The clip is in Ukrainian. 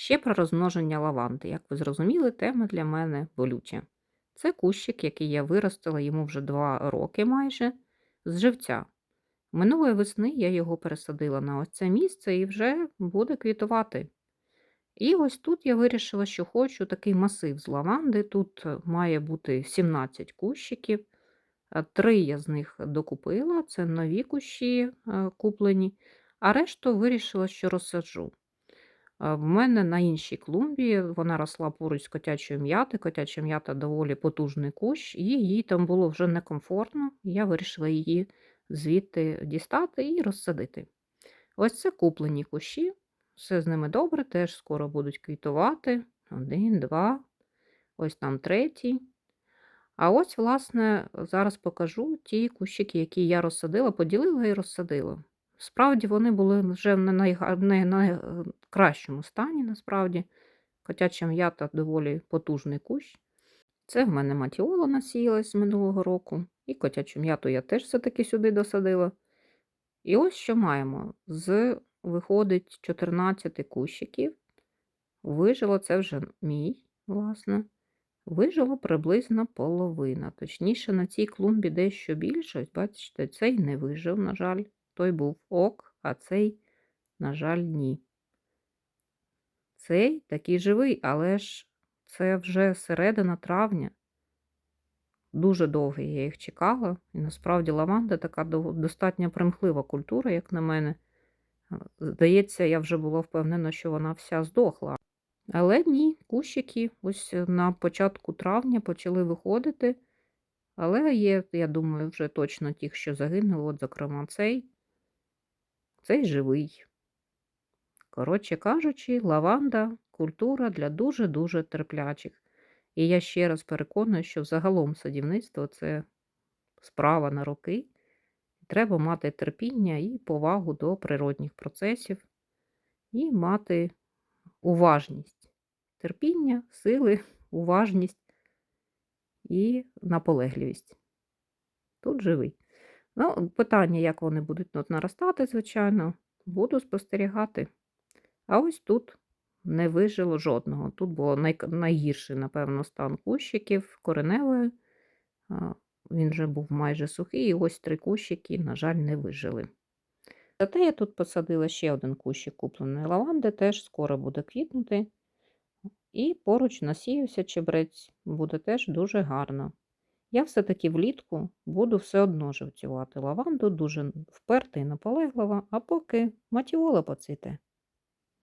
Ще про розмноження лаванди. Як ви зрозуміли, тема для мене болюча. Це кущик, який я виростила йому вже 2 роки майже з живця. Минулої весни я його пересадила на ось це місце і вже буде квітувати. І ось тут я вирішила, що хочу такий масив з лаванди. Тут е, має бути 17 кущиків. Е, Три я з них докупила, це нові кущі е, куплені, а решту вирішила, що розсаджу. В мене на іншій клумбі вона росла поруч з котячою м'яти. Котяча м'ята доволі потужний кущ, і їй там було вже некомфортно. Я вирішила її звідти дістати і розсадити. Ось це куплені кущі, все з ними добре, теж скоро будуть квітувати. Один, два, ось там третій. А ось, власне, зараз покажу ті кущики, які я розсадила, поділила і розсадила. Справді вони були вже не не найкращому стані, насправді. Котяча м'ята доволі потужний кущ. Це в мене матіола насіялась минулого року. І котячу м'яту я теж все-таки сюди досадила. І ось що маємо. З виходить 14 кущиків. Вижило це вже мій, власне. Вижило приблизно половина. Точніше, на цій клумбі дещо більше. Бачите, цей не вижив, на жаль. Той був ок, а цей, на жаль, ні. Цей такий живий, але ж це вже середина травня. Дуже довго я їх чекала. І насправді лаванда така достатньо примхлива культура, як на мене. Е, Здається, я вже була впевнена, що вона вся здохла. Але ні, кущики ось е, на початку травня почали виходити. Але є, я думаю, вже точно ті, що загинули, от, зокрема, цей, цей живий. Коротше кажучи, лаванда культура для дуже-дуже терплячих. І я ще раз переконую, що загалом садівництво це справа на роки. Треба мати терпіння і повагу до природних процесів, і мати уважність. Терпіння, сили, уважність і наполегливість. Тут живий. Ну, питання, як вони будуть тут наростати, звичайно, буду спостерігати. А ось тут не вижило жодного. Тут було най... найгірший, напевно, стан кущиків кореневої. Він вже був майже сухий, і ось три кущики, на жаль, не вижили. Зате я тут посадила ще один кущик купленої лаванди, теж скоро буде квітнути. І поруч насіявся чебрець, буде теж дуже гарно. Я все-таки влітку буду все одно живцювати лаванду, дуже вперта і наполеглива, а поки матіола поцвіте.